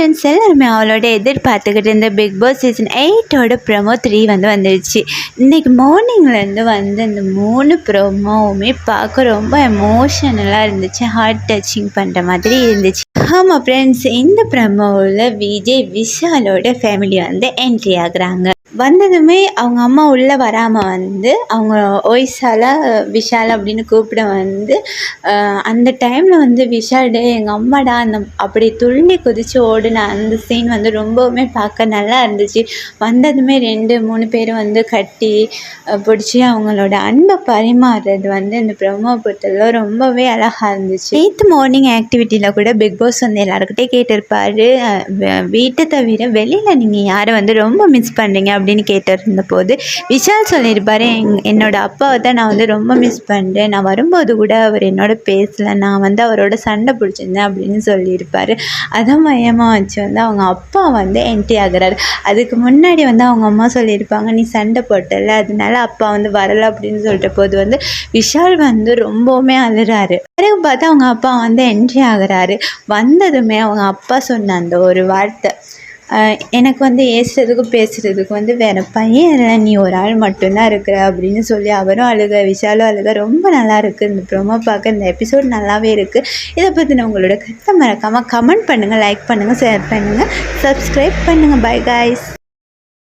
Friends எல்லாருமே அவளோட எதிர்பார்த்துக்கிட்டு இருந்த பிக் பாஸ் சீசன் எயிட்டோட ப்ரமோ த்ரீ வந்து வந்துடுச்சு இன்றைக்கி மார்னிங்லேருந்து வந்து இந்த மூணு ப்ரொமோவுமே பார்க்க ரொம்ப எமோஷனலாக இருந்துச்சு. ஹார்ட் டச்சிங் பண்ணுற மாதிரி இருந்துச்சு. ஆமாம் ஃப்ரெண்ட்ஸ் இந்த ப்ரமோவில் விஜய் விஷாலோட ஃபேமிலி வந்து என்ட்ரி ஆகுறாங்க. வந்ததுமே அவங்க அம்மா உள்ளே வராமல் வந்து அவங்க ஒய்ஸால விஷால் அப்படின்னு கூப்பிட வந்து அந்த டைமில் வந்து விஷால் டே எங்கள் அம்மாடா அந்த அப்படி துள்ளி குதித்து ஓடின அந்த சீன் வந்து ரொம்பவுமே பார்க்க நல்லா இருந்துச்சு. வந்ததுமே ரெண்டு மூணு பேர் வந்து கட்டி பிடிச்சி அவங்களோட அன்பை பரிமாறுறது வந்து இந்த ப்ரொமோ பொறுத்தளவு ரொம்பவே அழகாக இருந்துச்சு. நேற்று மார்னிங் ஆக்டிவிட்டியில் கூட பிக் பாஸ் வந்து எல்லாருக்கிட்டே கேட்டிருப்பார். வீட்டை தவிர வெளியில் நீங்கள் யாரை வந்து ரொம்ப மிஸ் பண்ணுறீங்க அப்படின்னு கேட்டிருந்த போது விஷால் சொல்லியிருப்பார் எங் என்னோடய அப்பாவை தான் நான் வந்து ரொம்ப மிஸ் பண்ணுறேன் நான் வரும்போது கூட அவர் என்னோட பேசலை. நான் வந்து அவரோட சண்டை பிடிச்சிருந்தேன் அப்படின்னு சொல்லியிருப்பார். அதை மையமாக வச்சு வந்து அவங்க அப்பா வந்து என்ட்ரி ஆகுறாரு. அதுக்கு முன்னாடி வந்து அவங்க அம்மா சொல்லியிருப்பாங்க நீ சண்டை போட்டல அதனால அப்பா வந்து வரல அப்படின்னு சொல்லிட்ட போது வந்து விஷால் வந்து ரொம்பவுமே அழுறாரு. பிறகு பார்த்தா அவங்க அப்பா வந்து என்ட்ரி ஆகுறாரு. வந்ததுமே அவங்க அப்பா சொன்ன அந்த ஒரு வார்த்தை எனக்கு வந்து ஏசுறதுக்கும் பேசுறதுக்கு வந்து வேற பையன் இல்லை. நீ ஒரு ஆள் மட்டும்தான் இருக்கிற அப்படின்னு சொல்லி அவரும் அழுக விஷாலும் அழுக. ரொம்ப நல்லா இருக்கு. இந்த ப்ரோமோ பார்க்க இந்த எபிசோட் நல்லாவே இருக்கு. இதை பற்றின உங்களோட கருத்தை மறக்காமல் கமெண்ட் பண்ணுங்கள் லைக் பண்ணுங்கள் ஷேர் பண்ணுங்கள் சப்ஸ்கிரைப் பண்ணுங்கள் பை காய்ஸ்